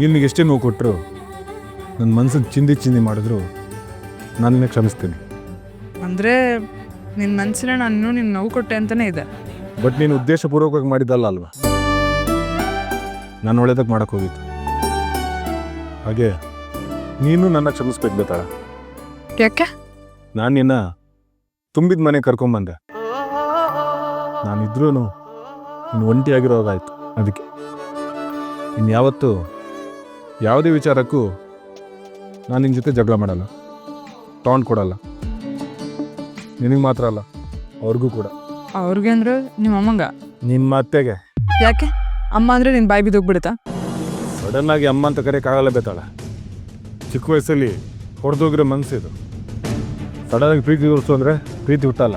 ನಿನಗೆ ಎಷ್ಟೇ ನೋವು ಕೊಟ್ಟರು ನನ್ನ ಮನ್ಸಿಗೆ ಚಿಂದಿ ಚಿಂದಿ ಮಾಡಿದ್ರು ನಾನು ನಿನ್ನ ಕ್ಷಮಿಸ್ತೀನಿ. ಅಂದರೆ ನಿನ್ನ ಮನಸ್ಸಿನ ನಾನು ನಿನ್ನ ನೋವು ಕೊಟ್ಟೆ ಅಂತಲೇ ಇದೆ. ಬಟ್ ನೀನು ಉದ್ದೇಶಪೂರ್ವಕವಾಗಿ ಮಾಡಿದ್ದಲ್ಲ ಅಲ್ವಾ? ನಾನು ಒಳ್ಳೇದಕ್ಕೆ ಮಾಡಕ್ಕೆ ಹೋಗಿತ್ತು ಹಾಗೆ ನೀನು ನನ್ನ ಕ್ಷಮಿಸ್ಬೇಕು ಬೇತಾಳ ಯಾಕೆ? ನಾನು ನಿನ್ನ ತುಂಬಿದ ಮನೆ ಕರ್ಕೊಂಬಂದೆ ನಾನಿದ್ರೂ ನೀನು ಒಂಟಿಯಾಗಿರೋದಾಯ್ತು ಅದಕ್ಕೆ. ಇನ್ನು ಯಾವತ್ತೂ ಯಾವುದೇ ವಿಚಾರಕ್ಕೂ ನಾನು ನಿನ್ನ ಜೊತೆ ಜಗಳ ಮಾಡಲ್ಲ. ತಗೊಂಡು ಕೊಡಲ್ಲ. ನಿನಗೆ ಮಾತ್ರ ಅಲ್ಲ ಅವ್ರಿಗೂ ಕೂಡ. ಅವ್ರಿಗೆ ಅಂದ್ರೆ ನಿಮ್ಮ ಅಮ್ಮಂಗ? ನಿಮ್ಮ ಅತ್ತೆಗೆ. ಯಾಕೆ? ಅಮ್ಮ ಅಂದರೆ ನಿನ್ನ ಬಾಯಿ ಬಿದ್ದೋಗ್ಬಿಡುತ್ತಾ? ಆಗಿ ಅಮ್ಮ ಅಂತ ಕರೆಯೋಕ್ಕಾಗಲ್ಲ ಬೇತಾಳ. ಚಿಕ್ಕ ವಯಸ್ಸಲ್ಲಿ ಹೊಡೆದೋಗಿರೋ ಮನಸ್ಸಿದು ಆಗಿ ಪ್ರೀತಿ ತೋರಿಸು ಅಂದರೆ ಪ್ರೀತಿ ಹುಟ್ಟಲ್ಲ.